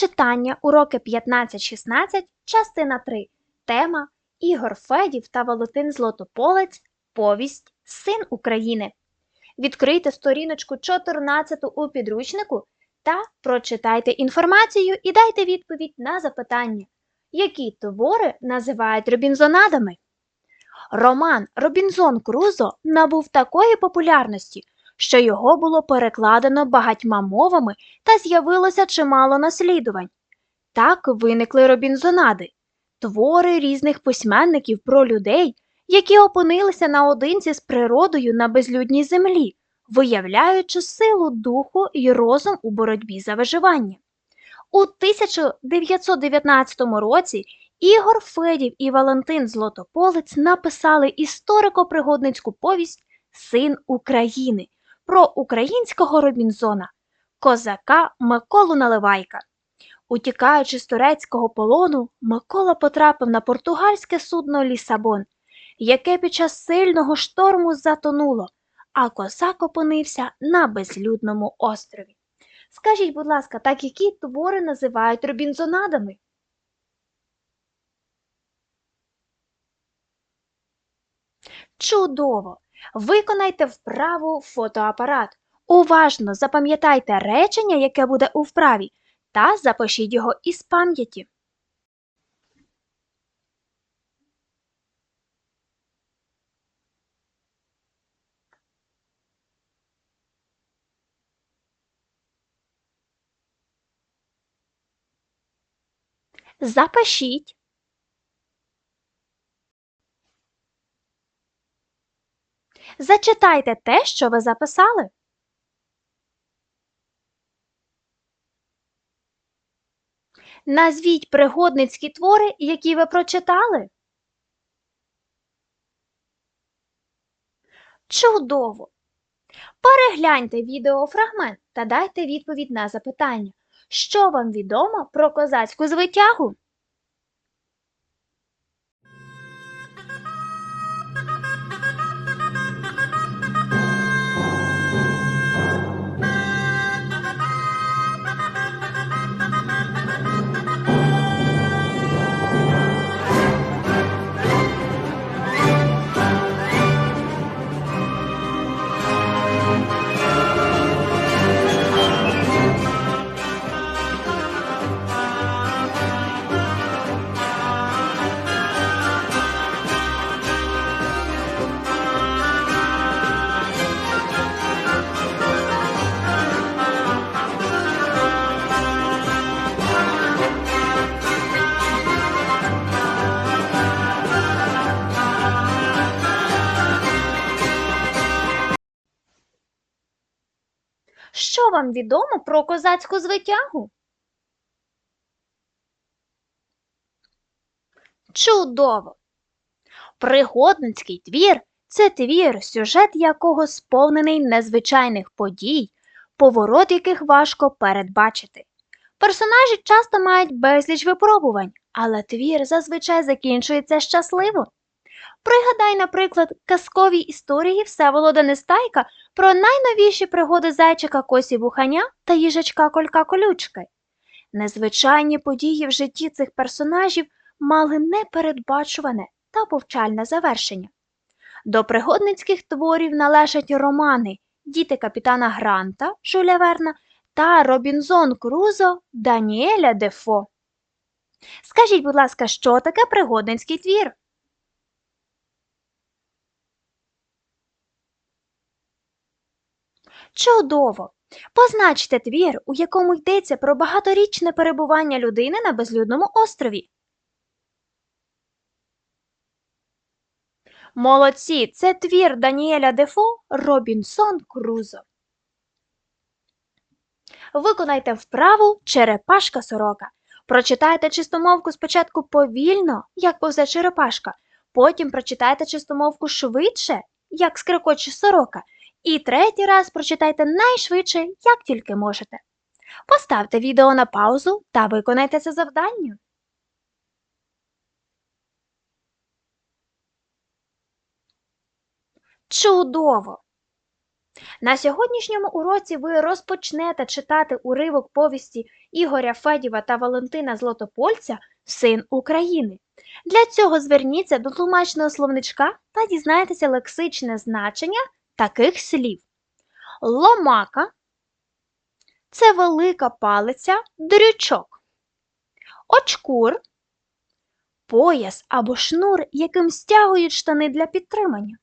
Читання уроки 15-16, частина 3. Тема Ігор Федів та Валентин Злотополець. Повість Син України. Відкрийте сторіночку 14 у підручнику та прочитайте інформацію і дайте відповідь на запитання, які твори називають робінзонадами. Роман Робінзон Крузо набув такої популярності, що його було перекладено багатьма мовами та з'явилося чимало наслідувань. Так виникли робінзонади, твори різних письменників про людей, які опинилися наодинці з природою на безлюдній землі, виявляючи силу духу і розум у боротьбі за виживання. У 1919 році Ігор Федів і Валентин Злотополець написали історико-пригодницьку повість Син України про українського Робінзона, козака Миколу Наливайка. Утікаючи з турецького полону, Микола потрапив на португальське судно Лісабон, яке під час сильного шторму затонуло, а козак опинився на безлюдному острові. Скажіть, будь ласка, так які твори називають робінзонадами? Чудово! Виконайте вправу фотоапарат. Уважно запам'ятайте речення, яке буде у вправі, та запишіть його із пам'яті. Запишіть. Зачитайте те, що ви записали. Назвіть пригодницькі твори, які ви прочитали. Чудово! Перегляньте відеофрагмент та дайте відповідь на запитання, що вам відомо про козацьку звитягу? Відомо про козацьку звитягу? Чудово! Пригодницький твір це твір, сюжет якого сповнений незвичайних подій, поворот яких важко передбачити. Персонажі часто мають безліч випробувань, але твір зазвичай закінчується щасливо. Пригадай, наприклад, казкові історії Всеволода Нестайка про найновіші пригоди зайчика Косі Вуханя та їжачка Колька Колючки. Незвичайні події в житті цих персонажів мали непередбачуване та повчальне завершення. До пригодницьких творів належать романи Діти капітана Гранта Жуля Верна та Робінзон Крузо Даніеля Дефо. Скажіть, будь ласка, що таке пригодницький твір? Чудово! Позначте твір, у якому йдеться про багаторічне перебування людини на безлюдному острові. Молодці! Це твір Даніеля Дефо Робінсон Крузо. Виконайте вправу Черепашка сорока. Прочитайте чистомовку спочатку повільно, як повзе черепашка, потім прочитайте чистомовку швидше, як скрикоче сорока, і третій раз прочитайте найшвидше, як тільки можете. Поставте відео на паузу та виконайте це завдання. Чудово! На сьогоднішньому уроці ви розпочнете читати уривок повісті Ігоря Федєва та Валентина Злотопольця Син України. Для цього зверніться до тлумачного словничка та дізнайтеся лексичне значення таких слів. Ломака це велика палиця, дрючок. Очкур пояс або шнур, яким стягують штани для підтримання.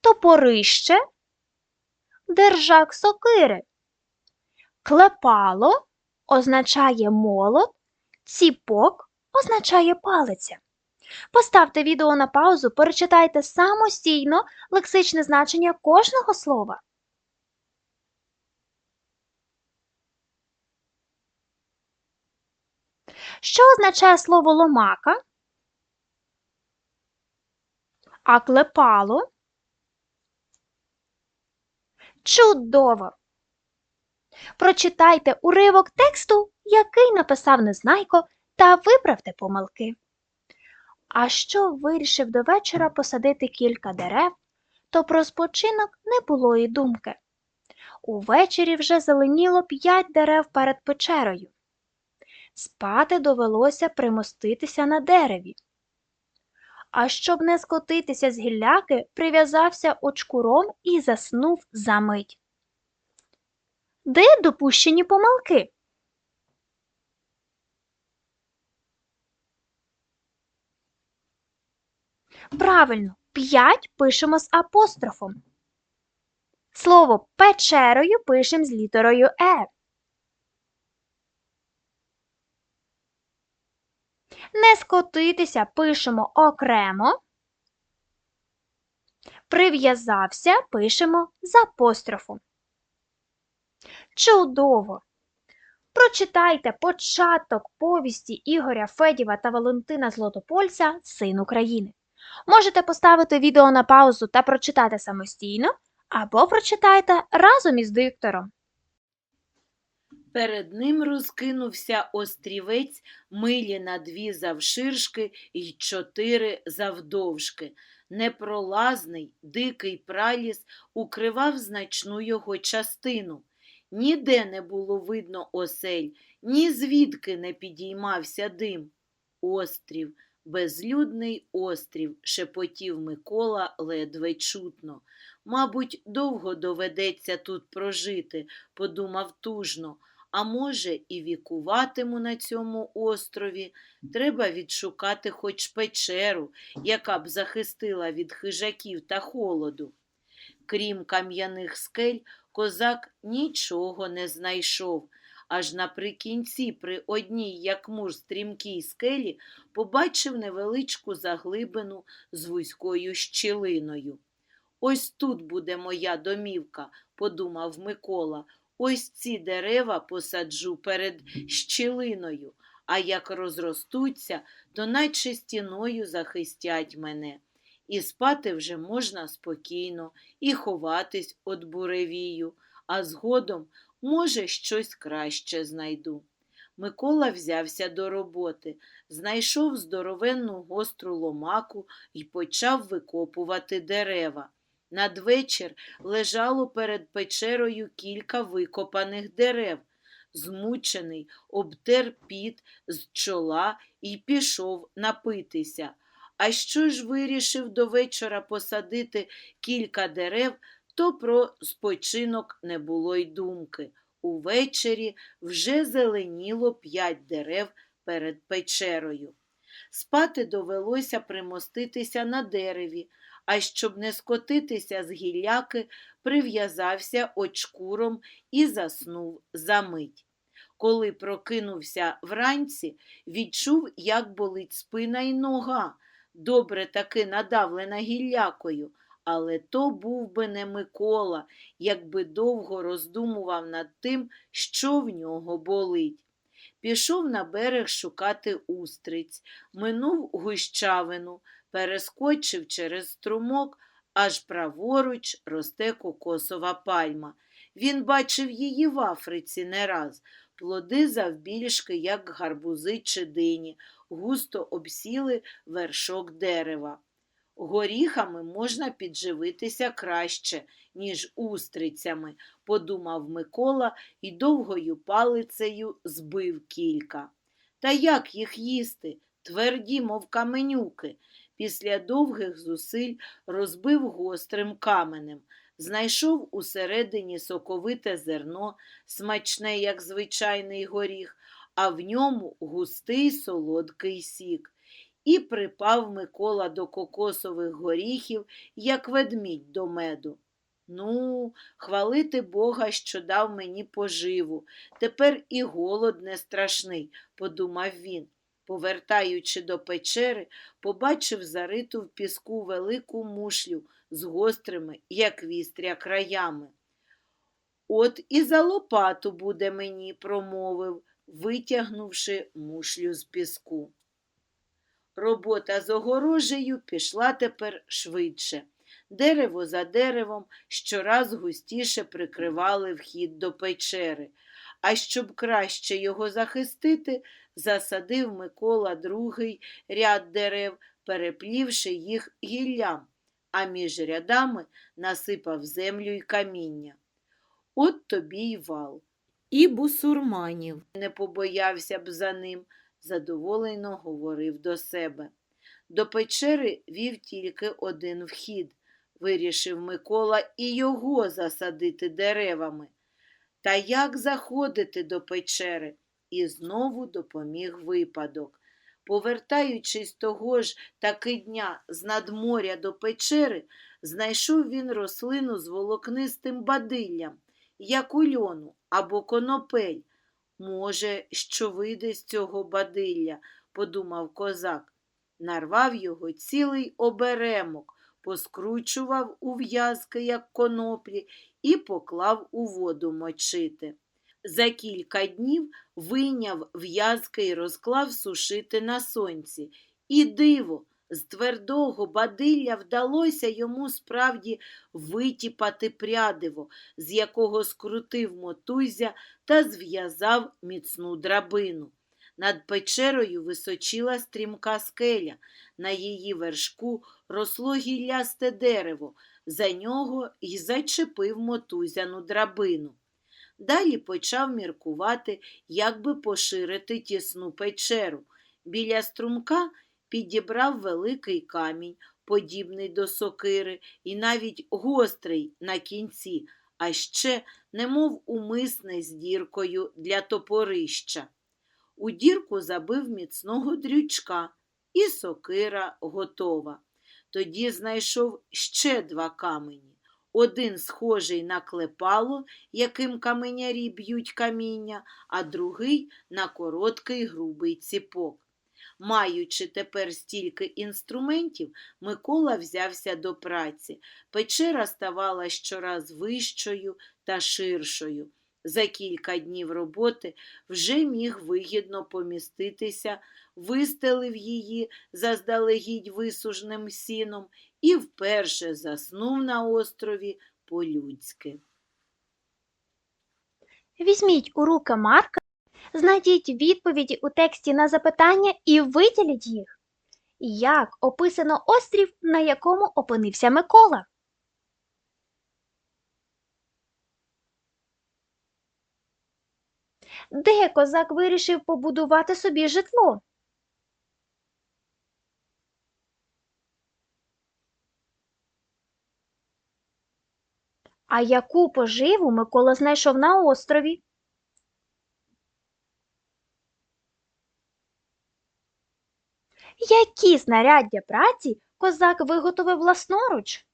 Топорище держак сокири. Клепало означає молот, ціпок означає палиця. Поставте відео на паузу, перечитайте самостійно лексичне значення кожного слова. Що означає слово ломака? А клепало? Чудово! Прочитайте уривок тексту, який написав Незнайко, та виправте помилки. А що вирішив до вечора посадити кілька дерев, то про спочинок не було і думки. Увечері вже зеленіло п'ять дерев перед печерою. Спати довелося примоститися на дереві. А щоб не скотитися з гілляки, прив'язався очкуром і заснув за мить. Де допущені помилки? Правильно, п'ять пишемо з апострофом. Слово печерою пишемо з літерою Е. Не скотитися пишемо окремо. Прив'язався пишемо з апострофом. Чудово! Прочитайте початок повісті Ігоря Федєва та Валентина Злотопольця Син України. Можете поставити відео на паузу та прочитати самостійно, або прочитайте разом із диктором. Перед ним розкинувся острівець милі на дві завширшки й чотири завдовжки. Непролазний, дикий праліс укривав значну його частину. Ніде не було видно осель, ні звідки не підіймався дим. Острів, безлюдний острів, шепотів Микола ледве чутно. Мабуть, довго доведеться тут прожити, подумав тужно. А може, і вікуватиму на цьому острові. Треба відшукати хоч печеру, яка б захистила від хижаків та холоду. Крім кам'яних скель, козак нічого не знайшов. Аж наприкінці, при одній, як муж стрімкій скелі, побачив невеличку заглибину з вузькою щілиною. Ось тут буде моя домівка, подумав Микола. Ось ці дерева посаджу перед щілиною, а як розростуться, то наче стіною захистять мене. І спати вже можна спокійно, і ховатись від буревію, а згодом, може, щось краще знайду. Микола взявся до роботи, знайшов здоровенну гостру ломаку і почав викопувати дерева. Надвечір лежало перед печерою кілька викопаних дерев. Змучений, обтер піт з чола і пішов напитися. А що ж вирішив до вечора посадити кілька дерев, то про спочинок не було й думки. Увечері вже зеленіло п'ять дерев перед печерою. Спати довелося примоститися на дереві, а щоб не скотитися з гілляки, прив'язався очкуром і заснув за мить. Коли прокинувся вранці, відчув, як болить спина й нога, добре таки надавлена гіллякою, але то був би не Микола, якби довго роздумував над тим, що в нього болить. Пішов на берег шукати устриць, минув гущавину, перескочив через струмок, аж праворуч росте кокосова пальма. Він бачив її в Африці не раз. Плоди завбільшки, як гарбузи чи дині, густо обсіли вершок дерева. Горіхами можна підживитися краще, ніж устрицями, подумав Микола і довгою палицею збив кілька. Та як їх їсти? Тверді, мов каменюки. Після довгих зусиль розбив гострим каменем, знайшов усередині соковите зерно, смачне, як звичайний горіх, а в ньому густий солодкий сік. І припав Микола до кокосових горіхів, як ведмідь до меду. Ну, хвалити Бога, що дав мені поживу. Тепер і голод не страшний, подумав він. Повертаючи до печери, побачив зариту в піску велику мушлю з гострими, як вістря, краями. От і за лопату буде мені, промовив, витягнувши мушлю з піску. Робота з огорожею пішла тепер швидше. Дерево за деревом щораз густіше прикривали вхід до печери, а щоб краще його захистити, засадив Микола другий ряд дерев, переплівши їх гіллям, а між рядами насипав землю й каміння. От тобі й вал. І бусурманів не побоявся б за ним, задоволено говорив до себе. До печери вів тільки один вхід, вирішив Микола і його засадити деревами. Та як заходити до печери? І знову допоміг випадок. Повертаючись того ж таки дня з надморя до печери, знайшов він рослину з волокнистим бадиллям, як у льону або конопель. Може, що вийде з цього бадилля, подумав козак. Нарвав його цілий оберемок, поскручував у в'язки, як коноплі, і поклав у воду мочити. За кілька днів вийняв в'язки і розклав сушити на сонці. І диво, з твердого бадилля вдалося йому справді витіпати прядиво, з якого скрутив мотузя та зв'язав міцну драбину. Над печерою височила стрімка скеля, на її вершку росло гіллясте дерево, за нього й зачепив мотузяну драбину. Далі почав міркувати, як би поширити тісну печеру. Біля струмка підібрав великий камінь, подібний до сокири, і навіть гострий на кінці, а ще, немов умисне з діркою для топорища. У дірку забив міцного дрючка, і сокира готова. Тоді знайшов ще два камені. Один схожий на клепало, яким каменярі б'ють каміння, а другий на короткий грубий ціпок. Маючи тепер стільки інструментів, Микола взявся до праці. Печера ставала щораз вищою та ширшою. За кілька днів роботи вже міг вигідно поміститися, вистелив її заздалегідь висужним сіном і вперше заснув на острові по-людськи. Візьміть у руки Марка, знайдіть відповіді у тексті на запитання і виділіть їх. Як описано острів, на якому опинився Микола? Де козак вирішив побудувати собі житло? А яку поживу Микола знайшов на острові? Які знаряддя праці козак виготовив власноруч?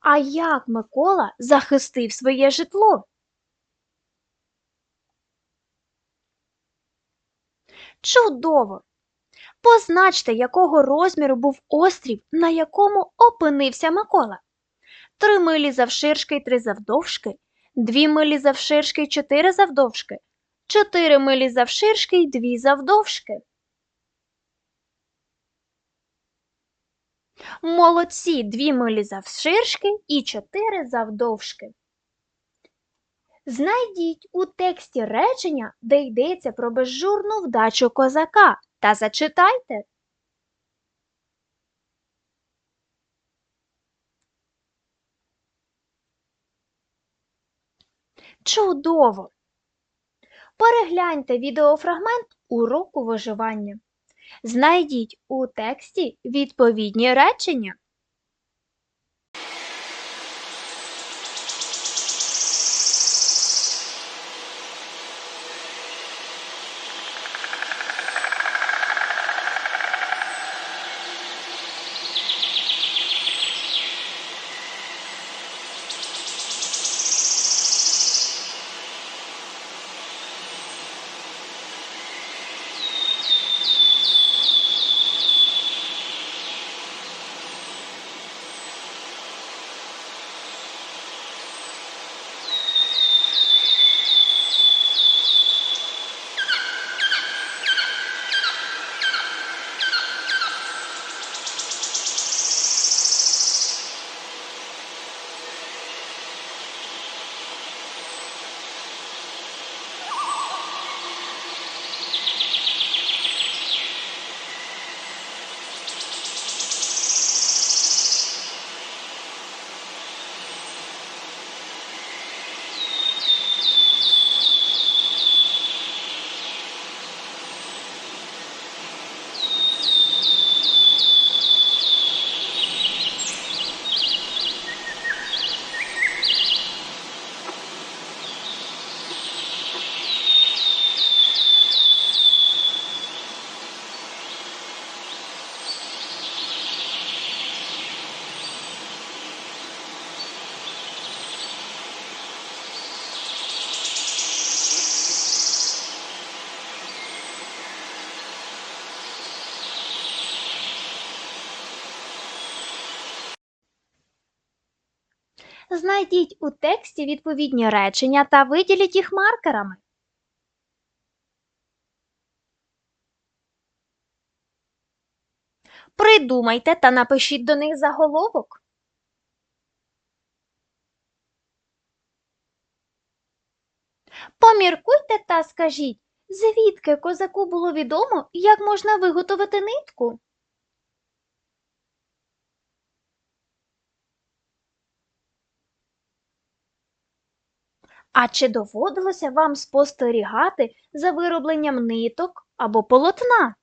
А як Микола захистив своє житло? Чудово! Позначте, якого розміру був острів, на якому опинився Микола. Три милі завширшки й три завдовжки, дві милі завширшки й чотири завдовжки, чотири милі завширшки й дві завдовжки. Молодці дві милі завширшки і чотири завдовжки. Знайдіть у тексті речення, де йдеться про безжурну вдачу козака, та зачитайте. Чудово! Перегляньте відеофрагмент уроку виживання. Знайдіть у тексті відповідні речення. Знайдіть у тексті відповідні речення та виділіть їх маркерами. Придумайте та напишіть до них заголовок. Поміркуйте та скажіть, звідки козаку було відомо, як можна виготовити нитку. А чи доводилося вам спостерігати за виробленням ниток або полотна?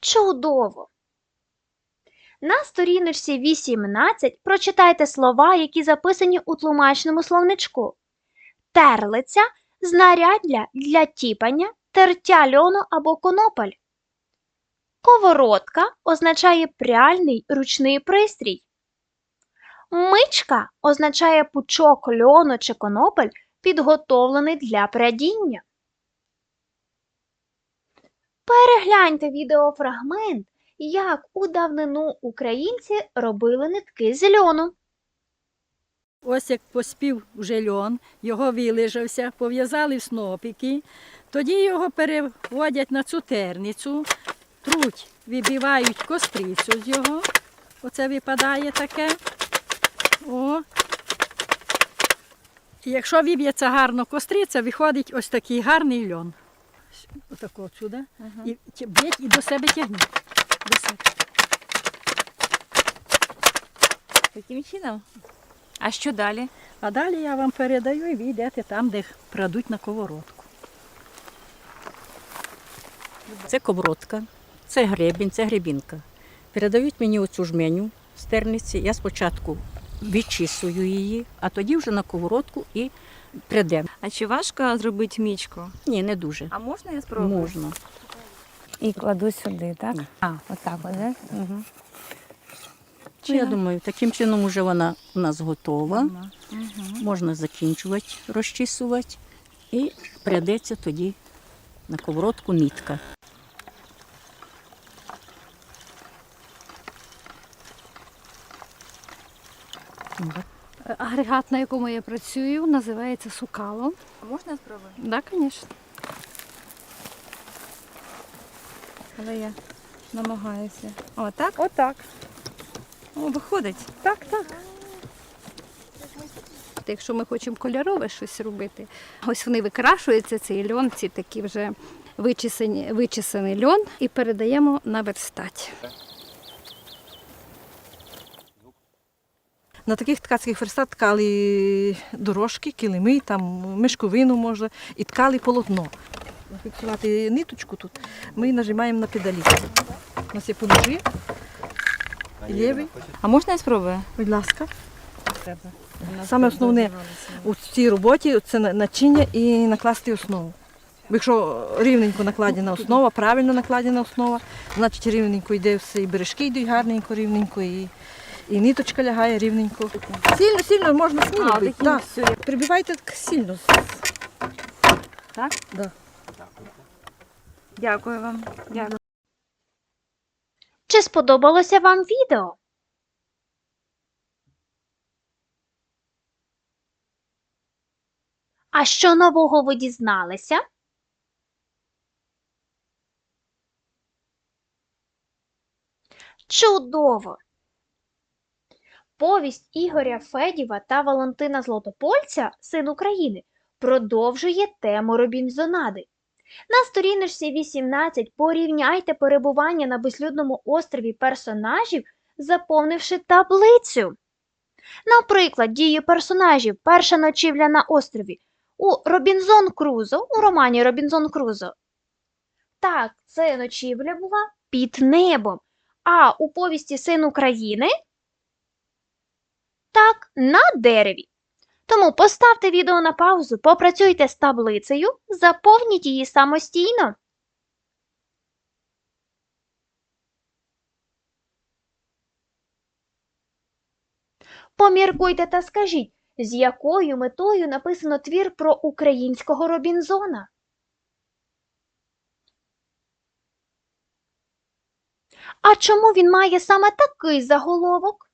Чудово! На сторіночці 18 прочитайте слова, які записані у тлумачному словничку. Терлиця знаряддя для тіпання, тертя льону або конопель. Коворотка означає пряльний ручний пристрій. Мичка означає пучок льону чи конопель, підготовлений для прядіння. Перегляньте відеофрагмент, як у давнину українці робили нитки з льону. Ось як поспів вже льон, його вилежався, пов'язали в снопики, тоді його переводять на цутерницю, труть, вибивають кострицю з його. Оце випадає таке. О. І якщо виб'ється гарно костриця, виходить ось такий гарний льон. Отако сюди. І б'ють і до себе тягніть. До себе. Таким чином. А що далі? А далі я вам передаю і ви йдете там, де крадуть на коворотку. Це ковротка, це гребінь, це гребінка. Передають мені оцю жменю з терниці. Я спочатку відчісую її, а тоді вже на коворотку і придем. А чи важко зробити мічку? Ні, не дуже. А можна я спробую? Можна. І кладу сюди, так? А, отак, от, да? Угу. Ну, я думаю, таким чином вже вона у нас готова. Можна закінчувати, розчісувати і прядеться тоді на коворотку нитка. Агрегат, на якому я працюю, називається сукало. А можна спробую? Так, звісно. Але я намагаюся. О, так? Отак. О, виходить. Так, так. Якщо ми хочемо кольорове щось робити, ось вони викрашуються, цей льон, ці такі вже вичисані, вичисаний льон, і передаємо на верстать. На таких ткацьких верстат ткали дорожки, килими, там мешковину може, і ткали полотно. Фіксувати ниточку тут, ми нажимаємо на педалі. У нас є поножі, лівий, А можна я спробую? будь ласка. Саме основне у цій роботі це начиння і накласти основу. Якщо рівненько накладена основа, правильно накладена основа, значить рівненько йде все, і бережки йдуть гарненько, рівненько, і, і ниточка лягає рівненько. Сильно, сильно можна сміло А, бити. Так. Прибивайте так сильно. Так? Да. Дякую вам. Дякую. Чи сподобалося вам відео? А що нового ви дізналися? Чудово! Повість Ігоря Федєва та Валентина Златопольця Син України продовжує тему Робінзонади. На сторіночці 18 порівняйте перебування на безлюдному острові персонажів, заповнивши таблицю. Наприклад, дії персонажів Перша ночівля на острові у Робінзон Крузо у романі Робінзон Крузо. Так, це ночівля була під небом. А у повісті Син України так, на дереві. Тому поставте відео на паузу, попрацюйте з таблицею, заповніть її самостійно. Поміркуйте та скажіть, з якою метою написано твір про українського Робінзона. А чому він має саме такий заголовок?